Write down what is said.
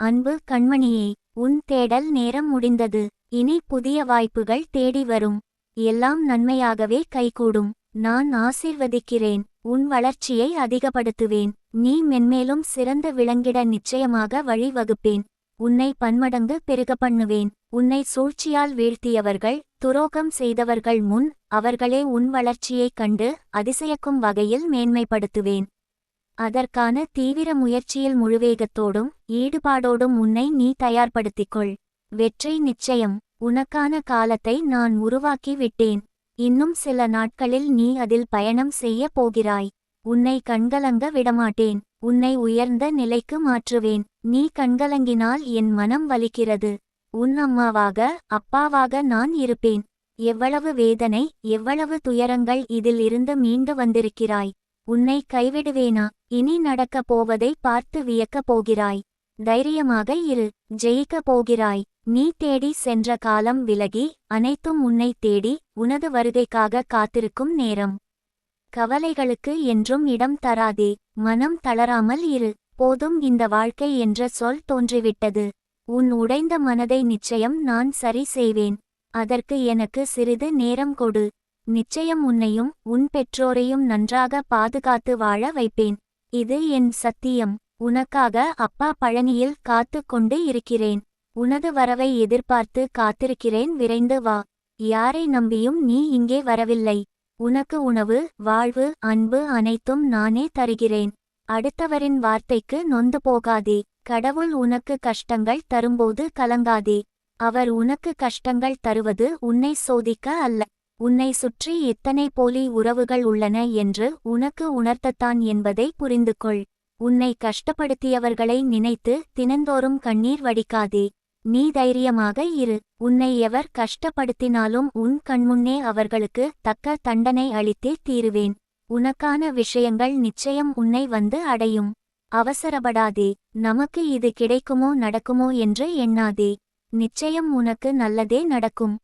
அன்பு கண்மணியே உன் தேடல் நேரம் முடிந்தது. இனி புதிய வாய்ப்புகள் தேடி வரும். எல்லாம் நன்மையாகவே கைகூடும். நான் ஆசிர்வதிக்கிறேன். உன் வளர்ச்சியை அதிகப்படுத்துவேன். நீ மென்மேலும் சிறந்த விளங்கிட நிச்சயமாக வழிவகுப்பேன். உன்னை பன்மடங்கு பெருக பண்ணுவேன். உன்னை சூழ்ச்சியால் வீழ்த்தியவர்கள் துரோகம் செய்தவர்கள் முன் அவர்களே உன் வளர்ச்சியைக் கண்டு அதிசயக்கும் வகையில் மேன்மைப்படுத்துவேன். அதற்கான தீவிர முயற்சியில் முழுவேகத்தோடும் ஈடுபாடோடும் உன்னை நீ தயார்படுத்திக்கொள். வெற்றி நிச்சயம். உனக்கான காலத்தை நான் உருவாக்கி விட்டேன் இன்னும் சில நாட்களில் நீ அதில் பயணம் செய்ய போகிறாய். உன்னை கண்கலங்க விடமாட்டேன். உன்னை உயர்ந்த நிலைக்கு மாற்றுவேன். நீ கண்கலங்கினால் என் மனம் வலிக்கிறது. உன் அம்மாவாக அப்பாவாக நான் இருப்பேன். எவ்வளவு வேதனை எவ்வளவு துயரங்கள் இதில் இருந்து மீண்டு வந்திருக்கிறாய். உன்னை கைவிடுவேனா? இனி நடக்கப் போவதை பார்த்து வியக்கப் போகிறாய். தைரியமாக இரு ஜெயிக்கப் போகிறாய். நீ தேடி சென்ற காலம் விலகி அனைத்தும் உன்னை தேடி உனது வருகைக்காக காத்திருக்கும் நேரம். கவலைகளுக்கு என்றும் இடம் தராதே மனம் தளராமல் இரு. போதும் இந்த வாழ்க்கை என்ற சொல் தோன்றிவிட்டது. உன் உடைந்த மனதை நிச்சயம் நான் சரி செய்வேன். அதற்கு எனக்கு சிறிது நேரம் கொடு. நிச்சயம் உன்னையும் உன் பெற்றோரையும் நன்றாக பாதுகாத்து வாழ வைப்பேன். இது என் சத்தியம். உனக்காக அப்பா பழனியில் காத்து கொண்டு இருக்கிறேன். உனது வரவை எதிர்பார்த்து காத்திருக்கிறேன். விரைந்து வா. யாரை நம்பியும் நீ இங்கே வரவில்லை. உனக்கு உணவு வாழ்வு அன்பு அனைத்தும் நானே தருகிறேன். அடுத்தவரின் வார்த்தைக்கு நொந்து போகாதே. கடவுள் உனக்கு கஷ்டங்கள் தரும்போது கலங்காதே. அவர் உனக்கு கஷ்டங்கள் தருவது உன்னை சோதிக்க அல்ல. உன்னை சுற்றி எத்தனை போலி உறவுகள் உள்ளன என்று உனக்கு உணர்த்தத்தான் என்பதை புரிந்துகொள். உன்னை கஷ்டப்படுத்தியவர்களை நினைத்து தினந்தோறும் கண்ணீர் வடிக்காதே. நீ தைரியமாக இரு. உன்னை எவர் கஷ்டப்படுத்தினாலும் உன் கண்முன்னே அவர்களுக்கு தக்க தண்டனை அளித்தே தீருவேன். உனக்கான விஷயங்கள் நிச்சயம் உன்னை வந்து அடையும். அவசரப்படாதே. நமக்கு இது கிடைக்குமோ நடக்குமோ என்று எண்ணாதே. நிச்சயம் உனக்கு நல்லதே நடக்கும்.